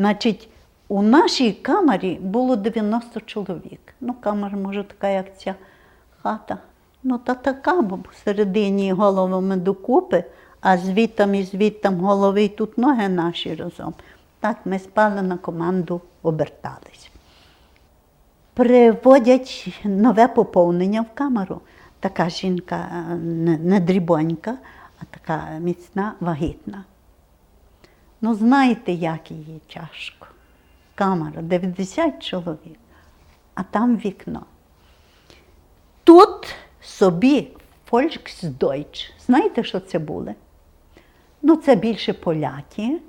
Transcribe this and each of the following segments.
Значить, у нашій камері було 90 чоловік. Ну, камера, може, така, як ця хата. Ну, та така, бо всередині головами докупи, а звітам і звітам голови і тут ноги наші разом. Так ми спали на команду, обертались. Приводять нове поповнення в камеру. Така жінка е, не дрібонька, а така міцна, вагітна. Ну, знаєте, як їй тяжко. Камера 90 чоловік, а там вікно. Тут собі Volksdeutsch. Знаєте, що це були? Ну, це більше поляки,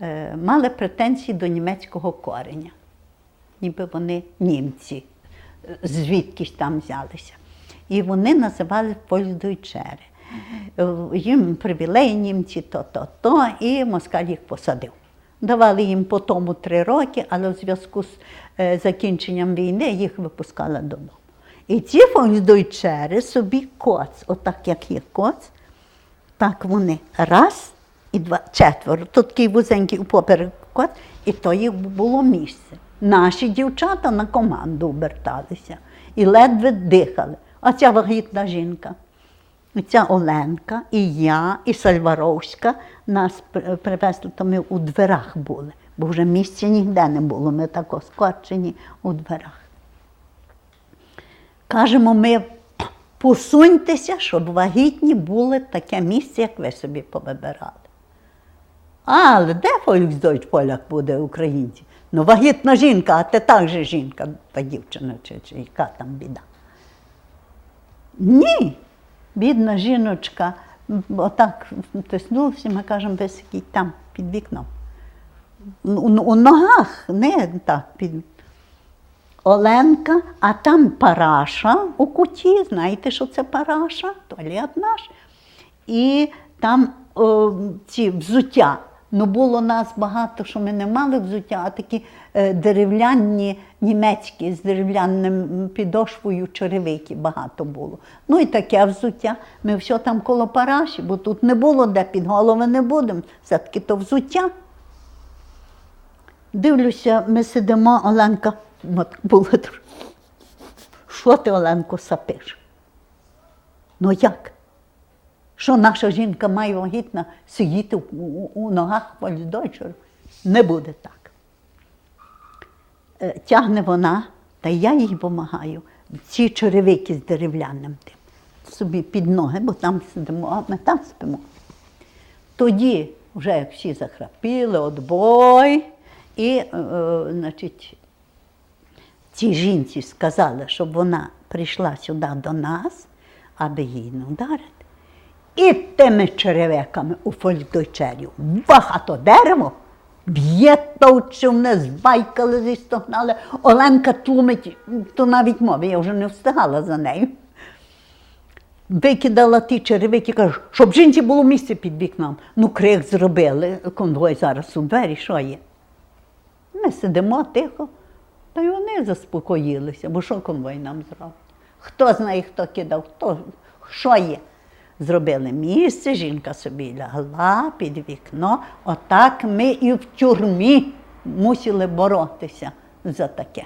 е, мали претензії до німецького кореня. Ніби вони німці, е, звідкись там взялися. І вони називали Volksdeutschere. Їм привілеї німці то-то-то, і москаль їх посадив. Давали їм по тому три роки, але в зв'язку з е, закінченням війни їх випускали додому. І ці фольдойчери собі коц, отак як є коц, так вони раз і два, четверо. Тут такий вузенький поперек коц, і то їх було місце. Наші дівчата на команду оберталися і ледве дихали. А ця вагітна жінка. Ця Оленка, і я, і Сальваровська нас привезли, то ми у дверах були, бо вже місця ніде не було. Ми так скорчені у дверах. Кажемо, ми посуньтеся, щоб вагітні були таке місце, як ви собі повибирали. Але де Volksdeutsch поляк буде українці? Ну, вагітна жінка, а ти так же жінка, та дівчина, чи, чи яка там біда. Ні. Бідна жіночка, отак втиснулася, ми кажемо, весь який там під вікном. У ногах, не так під. Оленка, а там параша у куті. Знаєте, що це параша? Туалет наш. І там о, ці взуття. Ну, було нас багато, що ми не мали взуття, а такі е, дерев'яні німецькі з дерев'яним підошвою черевики багато було. Ну і таке взуття. Ми все там коло параші, бо тут не було де під голови не будемо. Все-таки то взуття. Дивлюся, ми сидимо, Оленка, от було що ти, Оленко, сапиш? Ну як? Що наша жінка має вагітна сидіти у, у, у ногах Вольсдойчера? Не буде так. Е, Тягне вона, та я їй допомагаю. Ці черевики з дерев'яним тим. Собі під ноги, бо там сидимо, а ми там спимо. Тоді вже як всі захрапіли, отбой, і, е, е, значить, цій жінці сказали, щоб вона прийшла сюди до нас, аби її не вдарити. І тими черевиками у фольдойчерів багато дерево, б'є товче вниз, байкали, зістогнали. Оленка тлумить, то навіть мови, я вже не встигала за нею. Викидала ті черевики, каже, щоб жінці було місце під вікном. Ну, крик зробили, конвой зараз у двері, що є? Ми сидимо тихо, та й вони заспокоїлися, бо що конвой нам зробить? Хто знає, хто кидав, хто, що є? Зробили місце, жінка собі лягла під вікно. Отак ми і в тюрмі мусили боротися за таке.